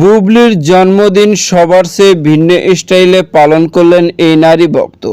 বুবলির জন্মদিন সবার চেয়ে ভিন্ন স্টাইলে পালন করলেন এই নারী ভক্ত।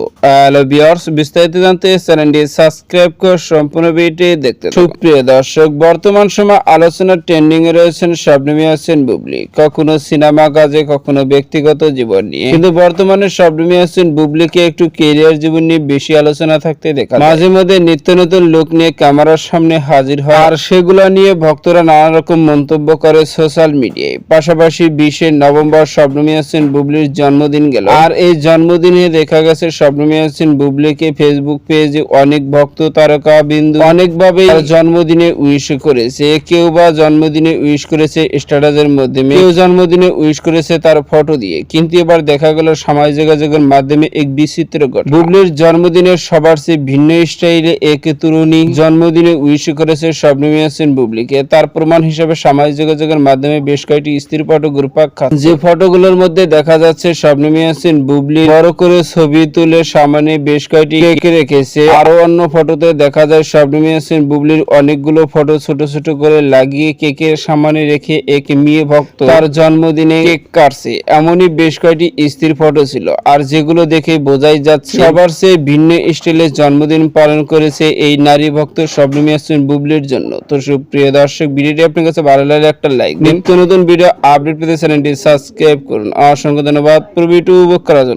বিস্তারিত জানতে চ্যানেলটি সাবস্ক্রাইব করে সম্পূর্ণ ভিডিওটি দেখতে। সুপ্রিয় দর্শক, বর্তমান সময় আলোচনার ট্রেন্ডিং এ রয়েছেন স্বপ্নমী আছেন বুবলি। কখনো সিনেমা কাজে, কখনো ব্যক্তিগত জীবন নিয়ে। কিন্তু বর্তমানে স্বপ্নমী আছেন বুবলিকে একটু কেরিয়ার জীবন নিয়ে বেশি আলোচনা থাকতে দেখা মাঝে মধ্যে নিত্য নতুন লোক নিয়ে ক্যামেরার সামনে হাজির হয়। আর সেগুলো নিয়ে ভক্তরা নানা রকম মন্তব্য করে সোশ্যাল মিডিয়ায় পাশাপাশি বিশে নভেম্বর স্বপ্নমী হাসিন বুবলির জন্মদিন গেল। আর এই জন্মদিনে দেখা গেছে স্বপ্নমী হাসিন বুবলিকে ফেসবুক পেজে অনেক ভক্ত তারকা বিন্দু অনেকভাবে জন্মদিনে উইশ করেছে। কেউ বা জন্মদিনে উইশ করেছে স্ট্যাটাসের মাধ্যমে, কেউ জন্মদিনে উইশ করেছে তার ফটো দিয়ে। কিন্তু এবার দেখা গেল সামাজিক যোগাযোগের মাধ্যমে এক বিচিত্র ঘটনা। বুবলির জন্মদিনে সবার চেয়ে ভিন্ন স্টাইলে এক তরুণী জন্মদিনে উইশ করেছে স্বপ্নমী হাসিন বুবলিকে। তার প্রমাণ হিসেবে সামাজিক যোগাযোগের মাধ্যমে বেশ কয়েকটি স্ত্রী ফটো গ্রুপাক খাচ্ছে যে ফটোগুলোর মধ্যে দেখা যাচ্ছে স্বপ্নমী হাসিন বুবলি বড় করে ছবি তুলে সামনে বেশ কয়েকটি কেক রেখেছে। আরও অন্য ফটোতে দেখা যায় স্বপ্নমী হাসিন বুবলির অনেকগুলো ফটো ছোট ছোট করে লাগিয়ে কেকের সামনে রেখে এক মেয়ে ভক্ত তার জন্মদিনে কেক কাটছে। এমনই বেশ কয়েকটি স্ত্রীর ফটো ছিল। আর যেগুলো দেখে বোঝাই যাচ্ছে, সবার চেয়ে ভিন্ন স্টাইলে জন্মদিন পালন করেছে এই নারী ভক্ত স্বপ্নমী হাসিন বুবলির জন্য। তো সুপ্রিয় দর্শক, ভিডিওটি আপনার কাছে ভালো লাগলে একটা লাইক নিত্য নতুন ভিডিও আপডেট পেতে চ্যানেলটি সাবস্ক্রাইব করুন। অসংখ্য ধন্যবাদ। পুরো ভিডিও উপভোগ করার জন্য।